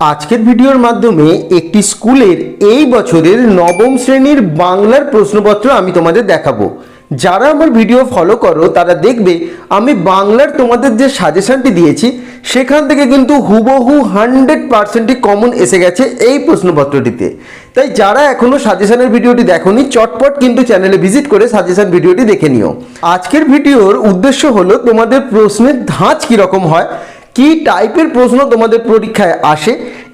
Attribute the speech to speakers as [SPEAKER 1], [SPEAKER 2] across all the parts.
[SPEAKER 1] আজকের ভিডিওর মাধ্যমে একটি স্কুলের এই বছরের নবম শ্রেণির বাংলার প্রশ্নপত্র আমি তোমাদের দেখাবো। যারা আমার ভিডিও ফলো করো, তারা দেখবে আমি বাংলার তোমাদের যে সাজেশনটি দিয়েছি, সেখান থেকে কিন্তু হুবহু হান্ড্রেড পার্সেন্টই কমন এসে গেছে এই প্রশ্নপত্রটিতে। তাই যারা এখনও সাজেশনের ভিডিওটি দেখোনি, চটপট কিন্তু চ্যানেলে ভিজিট করে সাজেশন ভিডিওটি দেখে নিও। আজকের ভিডিওর উদ্দেশ্য হলো তোমাদের প্রশ্নের ধাঁচ কীরকম হয় কি টাইপের প্রশ্ন তোমাদের পরীক্ষায় আসে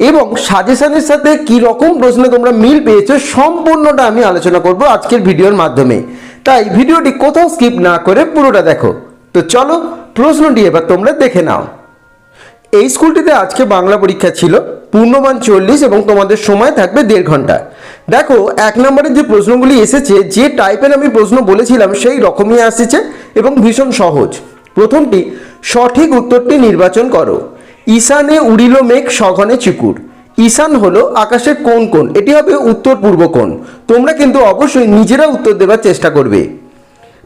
[SPEAKER 1] এবং সাজেশনের সাথে কি রকম প্রশ্নে তোমরা মিল পেয়েছ সম্পূর্ণটা আমি আলোচনা করব আজকের ভিডিওর মাধ্যমে। তাই ভিডিওটি কোথাও স্কিপ না করে পুরোটা দেখো। তো চলো প্রশ্নটি এবার তোমরা দেখে নাও। এই স্কুলটিতে আজকে বাংলা পরীক্ষা ছিল, পূর্ণমান চল্লিশ এবং তোমাদের সময় থাকবে দেড় ঘণ্টা। দেখো, এক নম্বরের যে প্রশ্নগুলি এসেছে, যে টাইপের আমি প্রশ্ন বলেছিলাম সেই রকমই আসছে এবং ভীষণ সহজ। প্রথমটি, সঠিক উত্তরটি নির্বাচন করো। ঈশানে উড়িল মেঘ, সঘনে চিকুর। ঈশান হলো আকাশের কোন কোন এটি হবে উত্তর পূর্ব কোণ। তোমরা কিন্তু অবশ্যই নিজেরা উত্তর দেবার চেষ্টা করবে।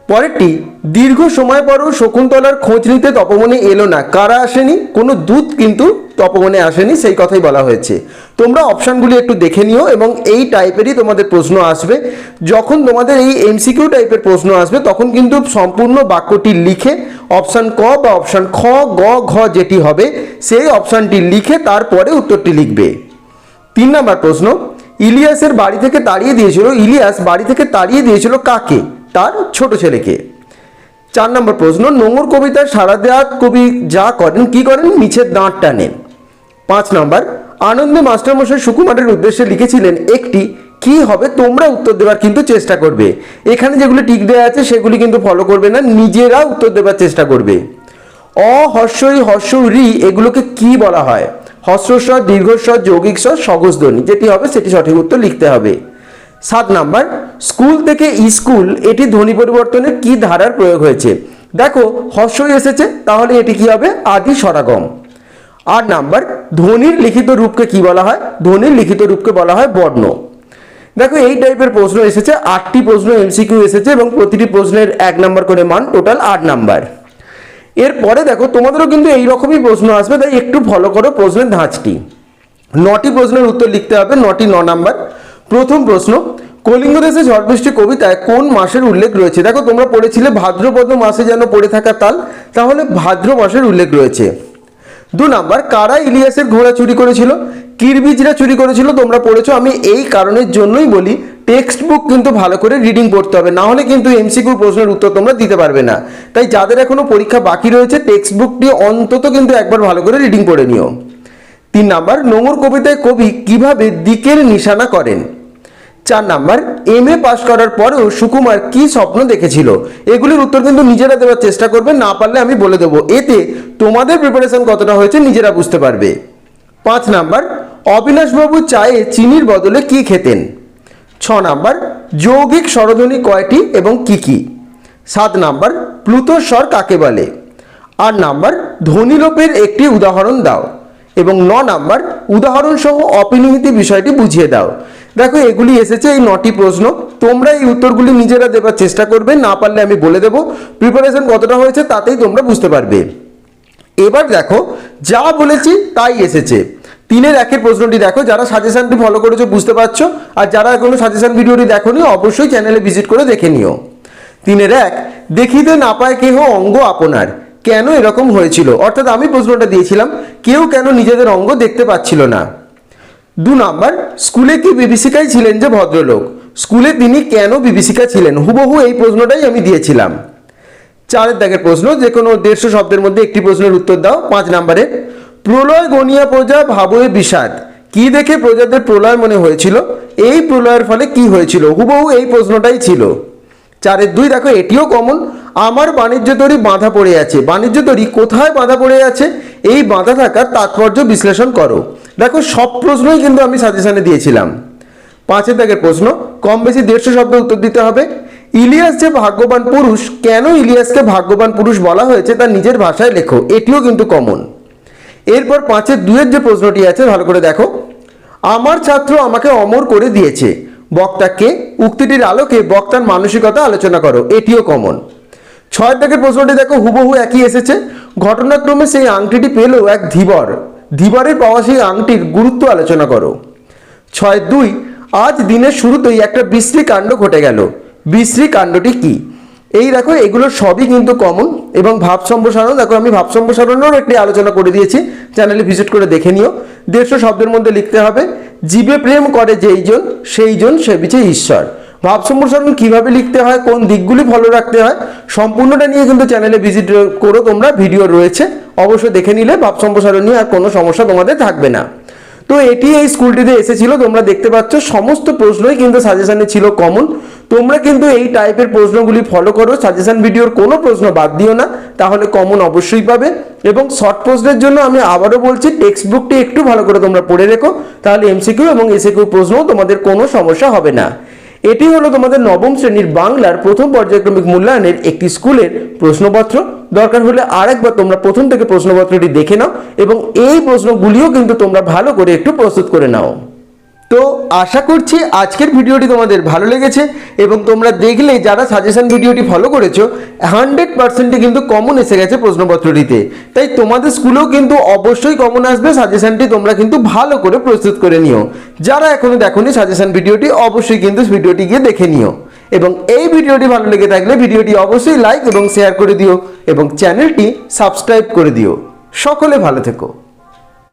[SPEAKER 1] পরেরটি, দীর্ঘ সময় পরও শকুন্তলার খোঁজ নিতে তপমনে এলো না। কারা আসেনি? কোনো দূত কিন্তু তপমনে আসেনি, সেই কথাই বলা হয়েছে। তোমরা অপশানগুলি একটু দেখে নিও এবং এই টাইপেরই তোমাদের প্রশ্ন আসবে। যখন তোমাদের এই এমসিকিউ টাইপের প্রশ্ন আসবে, তখন কিন্তু সম্পূর্ণ বাক্যটি লিখে অপশান ক বা অপশান খ, গ, ঘ যেটি হবে, সেই অপশানটি লিখে তারপরে উত্তরটি লিখবে। তিন নম্বর প্রশ্ন, ইলিয়াসের বাড়ি থেকে তাড়িয়ে দিয়েছিল, ইলিয়াস বাড়ি থেকে তাড়িয়ে দিয়েছিল কাকে? তার ছোট ছেলেকে। চার নম্বর প্রশ্ন নোংর কবিতার সারা দেওয়া কবি যা করেন, কি করেন? নিচের দাঁত টানেন। পাঁচ নম্বর, আনন্দে মাস্টারমশাই সুকুমারের উদ্দেশ্যে লিখেছিলেন একটি, কি হবে তোমরা উত্তর দেওয়ার কিন্তু চেষ্টা করবে। এখানে যেগুলি টিক দেওয়া আছে সেগুলি কিন্তু ফলো করবে না নিজেরা উত্তর দেওয়ার চেষ্টা করবে। অ, হর্ষই হর্ষ রি এগুলোকে কি বলা হয়? হর্ষস্বর দীর্ঘস্বর যৌগিক স্বর সগজ ধ্বনি যেটি হবে সেটি সঠিক উত্তর লিখতে হবে। সাত নাম্বার, স্কুল থেকে স্কুল, এটি ধ্বনি পরিবর্তনের কি ধারার প্রয়োগ হয়েছে? দেখো, হর্ষই এসেছে, তাহলে এটি কি হবে? আদি সরাগম। আট নাম্বার, ধ্বনির লিখিত রূপকে কি বলা হয়? ধ্বনির লিখিত রূপকে বলা হয় বর্ণ। দেখো, এই টাইপের প্রশ্ন এসেছে, আটটি প্রশ্ন এমসিকিউ এসেছে এবং প্রতিটি প্রশ্নের এক নাম্বার করে মান, টোটাল আট নাম্বার। এরপরে দেখো, তোমাদেরও কিন্তু এই রকমই প্রশ্ন আসবে, তাই একটু ফলো করো প্রশ্নের ধাঁচটি। নটি প্রশ্নের উত্তর লিখতে হবে, নটি ন নাম্বার। প্রথম প্রশ্ন, কলিঙ্গ দেশে ঝড় বৃষ্টি কবিতায় কোন মাসের উল্লেখ রয়েছে? দেখো, তোমরা পড়েছিলে ভাদ্রপদ মাসে যেন পড়ে থাকা তাল, তাহলে ভাদ্র মাসের উল্লেখ রয়েছে। দু নাম্বার, কারা ইলিয়াসের ঘোড়া চুরি করেছিল? কিরবিজরা চুরি করেছিল, তোমরা পড়েছো। আমি এই কারণের জন্যই বলি টেক্সট বুক কিন্তু ভালো করে রিডিং পড়তে হবে। না হলে কিন্তু এমসিকিউ প্রশ্নের উত্তর তোমরা দিতে পারবে না। তাই যাদের এখনও পরীক্ষা বাকি রয়েছে টেক্সট বুকটি অন্তত কিন্তু একবার ভালো করে রিডিং পড়ে নিও। তিন নাম্বার নোংর কবিতায় কবি কীভাবে দিকের নিশানা করেন? চার নাম্বার এম এ পাশ করার পরেও সুকুমার কি স্বপ্ন দেখেছিল? এগুলির উত্তর কিন্তু নিজেরা দেওয়ার চেষ্টা করবে, না পারলে আমি বলে দেবো। এতে তোমাদের প্রিপারেশন কতটা হয়েছে নিজেরা বুঝতে পারবে। পাঁচ নাম্বার, অবিনাশবাবু চায়ে চিনির বদলে কি খেতেন? ছ নাম্বার, যৌগিক স্বরধ্বনি কয়টি এবং কি কি? সাত নাম্বার, প্লুতোর স্বর কাকে বলে? আট নাম্বার, ধ্বনিলোপের একটি উদাহরণ দাও। এবং ন নাম্বার উদাহরণ সহ অপিনিহিতি বিষয়টি বুঝিয়ে দাও। দেখো, এগুলি এসেছে এই নটি প্রশ্ন। তোমরা এই উত্তরগুলি নিজেরা দেবার চেষ্টা করবে, না পারলে আমি বলে দেবো প্রিপারেশন কতটা হয়েছে, তাতেই তোমরা বুঝতে পারবে। এবার দেখো, যা বলেছি তাই এসেছে। তিনের একের প্রশ্নটি দেখো, যারা সাজেশনটি ফলো করেছ বুঝতে পারছ, আর যারা এখনও সাজেশন ভিডিওটি দেখোনি, অবশ্যই চ্যানেলে ভিজিট করে দেখে নিও। তিনের এক, দেখিতে না পায় কেহ অঙ্গ আপনার। কেন এরকম হয়েছিল? অর্থাৎ আমি প্রশ্নটা দিয়েছিলাম, কেউ কেন নিজেদের অঙ্গ দেখতে পাচ্ছিল না। দু নাম্বার, স্কুলে কি বিভীষিকায় ছিলেন যে ভদ্রলোক? স্কুলে তিনি কেন বিভীষিকা ছিলেন? হুবহু এই প্রশ্নটাই আমি দিয়েছিলাম। চারের দাগের প্রশ্ন, যে কোনো দেড়শো শব্দের মধ্যে একটি প্রশ্নের উত্তর দাও, পাঁচ নাম্বারে। প্রলয়, গনিয়া, প্রজা, ভাবয়ে, বিষাদ, কি দেখে প্রজাদের প্রলয় মনে হয়েছিল? এই প্রলয়ের ফলে কি হয়েছিল? হুবহু এই প্রশ্নটাই ছিল। চারের দুই, দেখো, এটিও কমন। আমার বাণিজ্য তরী বাঁধা পড়ে আছে। বাণিজ্য তরী কোথায় বাঁধা পড়ে আছে? এই বাঁধা থাকার তাৎপর্য বিশ্লেষণ করো। দেখো, সব প্রশ্নই কিন্তু আমি সাজেশনে দিয়েছিলাম। পাঁচের দাগের প্রশ্ন, কম বেশি দেড়শো শব্দ উত্তর দিতে হবে। ইলিয়াস যে ভাগ্যবান পুরুষ, কেন ইলিয়াসকে ভাগ্যবান পুরুষ বলা হয়েছে তার নিজের ভাষায় লেখো, এটিও কিন্তু কমন এরপর পাঁচের দুয়ের যে প্রশ্নটি আছে, ভালো করে দেখো। আমার ছাত্র আমাকে অমর করে দিয়েছে। বক্তাকে উক্তিটির আলোকে বক্তার মানসিকতা আলোচনা করো, এটিও কমন ছয় দাগের প্রশ্নটি দেখো, হুবহু একই এসেছে। ঘটনাক্রমে সেই আংটিটি পেল এক ধীবর। ধীবরের পাওয়া সেই আংটির গুরুত্ব আলোচনা করো। ছয় দুই, আজ দিনের শুরুতেই একটা বিশ্রী কাণ্ড ঘটে গেল। বিশ্রী কাণ্ডটি কি? এই দেখো, এগুলো সবই কিন্তু কমন এবং ভাব সম্প্রসারণ। দেখো, আমি ভাব সম্প্রসারণেরও একটি আলোচনা করে দিয়েছি। চ্যানেলে ভিজিট করে দেখে নিও। দেড়শো শব্দের মধ্যে লিখতে হবে, জীবে প্রেম করে যেইজন, সেইজন সে বিচে ঈশ্বর। ভাব সম্প্রসারণ কীভাবে লিখতে হয়, কোন দিকগুলি ফলো রাখতে হয়, সম্পূর্ণটা নিয়ে কিন্তু চ্যানেলে ভিজিট করো, তোমরা ভিডিও রয়েছে। অবশ্যই দেখে নিলে ভাব সম্প্রসারণ নিয়ে আর কোনো সমস্যা তোমাদের থাকবে না। তো এটি এই স্কুলটিতে এসেছিল, তোমরা দেখতে পাচ্ছ, সমস্ত প্রশ্নই কিন্তু সাজেশানে ছিল কমন তোমরা কিন্তু এই টাইপের প্রশ্নগুলি ফলো করো সাজেশন ভিডিওর কোনো প্রশ্ন বাদ দিও না, তাহলে কমন অবশ্যই পাবে। এবং শর্ট প্রশ্নের জন্য আমি আবারও বলছি টেক্সট বুকটি একটু ভালো করে তোমরা পড়ে রেখো, তাহলে এমসিকিউ এবং এসিকিউ প্রশ্নও তোমাদের কোনো সমস্যা হবে না। এটি হলো তোমাদের নবম শ্রেণির বাংলার প্রথম পর্যায়ক্রমিক মূল্যায়নের একটি স্কুলের প্রশ্নপত্র। দরকার হলে আরেকবার তোমরা প্রথম থেকে প্রশ্নপত্রটি দেখে নাও এবং এই প্রশ্নগুলিও কিন্তু তোমরা ভালো করে একটু প্রস্তুত করে নাও। তো আশা করছি আজকের ভিডিওটি তোমাদের ভালো লেগেছে এবং তোমরা দেখলে যারা সাজেশন ভিডিওটি ফলো করেছ হান্ড্রেড পার্সেন্টে কিন্তু কমন এসে গেছে প্রশ্নপত্রটিতে। তাই তোমাদের স্কুলেও কিন্তু অবশ্যই কমন আসবে সাজেশনটি তোমরা কিন্তু ভালো করে প্রস্তুত করে নিও। যারা এখনও দেখোনি সাজেশন ভিডিওটি, অবশ্যই কিন্তু ভিডিওটি গিয়ে দেখে নিও। এবং এই ভিডিওটি ভালো লেগে থাকলে ভিডিওটি অবশ্যই লাইক এবং শেয়ার করে দিও এবং চ্যানেলটি সাবস্ক্রাইব করে দিও। সকলে ভালো থেকো।